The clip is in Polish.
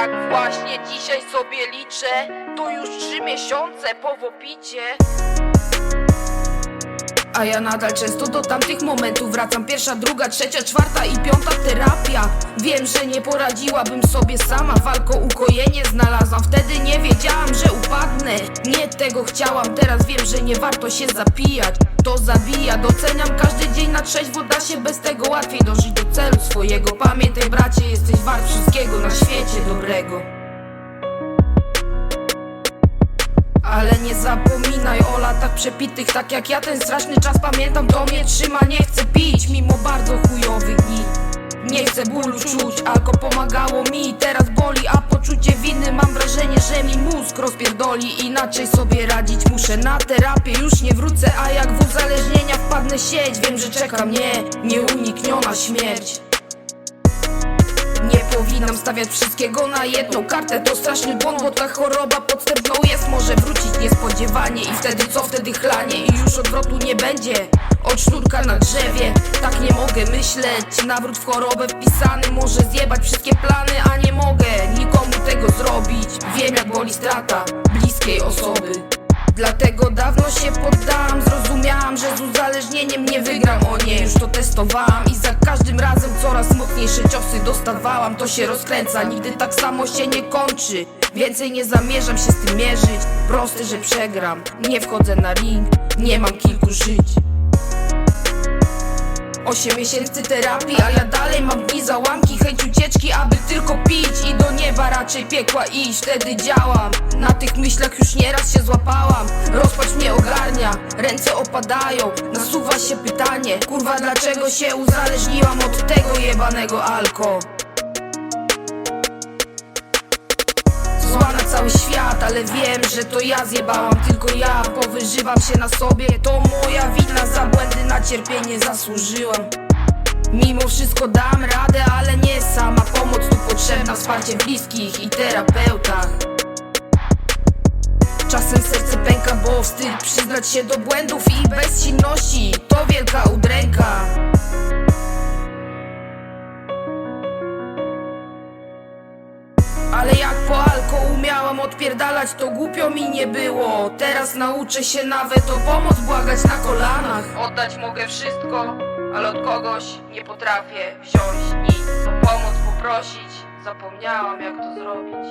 Tak właśnie dzisiaj sobie liczę. To już trzy miesiące po wopicie a ja nadal często do tamtych momentów wracam. Pierwsza, druga, trzecia, czwarta i piąta terapia. Wiem, że nie poradziłabym sobie sama. Walko ukojenie znalazłam. Wtedy nie wiedziałam, że upadnę. Nie tego chciałam, teraz wiem, że nie warto się zapijać. To zabija, doceniam każdy dzień na trzeźwo. Da się bez tego łatwiej dążyć do celu swojego. Pamiętaj bracie, jesteś wart wszystkiego na świecie dobrego Ale nie zapominaj o latach przepitych Tak jak ja ten straszny czas pamiętam. To mnie trzyma, nie chcę pić Mimo bardzo chujowych dni. Nie chcę bólu czuć, alko pomagało mi. Teraz boli, a poczucie winy. Mam wrażenie, że mi mózg rozpierdoli. Inaczej sobie radzić muszę na terapię. Już nie wrócę, a jak w uzależnienia wpadnę sieć. Wiem, że czeka mnie nieunikniona śmierć powinnam stawiać wszystkiego na jedną kartę. To straszny błąd, bo ta choroba podstępną jest. Może wrócić niespodziewanie i wtedy co? Wtedy chlanie I już odwrotu nie będzie. Od sznurka na drzewie Tak nie mogę myśleć, nawrót w chorobę wpisany Może zjebać wszystkie plany, a nie mogę nikomu tego zrobić. Wiem jak boli strata bliskiej osoby. Dlatego dawno się poddałam, zrozumiałam, że z uzależnieniem nie wygram. O nie Już to testowałam i mocniejsze ciosy dostawałam To się rozkręca, nigdy tak samo się nie kończy. Więcej nie zamierzam się z tym mierzyć. Proste, że przegram, nie wchodzę na ring, nie mam kilku żyć. Osiem miesięcy terapii, a ja dalej mam dni załamki. Chęć ucieczki, aby tylko pić I do nieba raczej piekła iść, wtedy działam. Na tych myślach już nieraz się złapałam. Rozpacz mnie ogarnia, ręce opadają. Nasuwa się pytanie, kurwa dlaczego się uzależniłam od jebanego alko. Na cały świat, ale wiem, że to ja zjebałam. Tylko ja powyżywam się na sobie. To moja wina, za błędy na cierpienie zasłużyłam. Mimo wszystko dam radę, ale nie sama. Pomoc tu potrzebna, wsparcie bliskich i terapeutach Czasem serce pęka, bo wstyd przyznać się do błędów i bezsilności. To wielka Ale jak po alko umiałam odpierdalać, to głupio mi nie było. Teraz nauczę się nawet o pomoc błagać na kolanach. Oddać mogę wszystko, ale od kogoś nie potrafię wziąć nic. O pomoc poprosić, zapomniałam jak to zrobić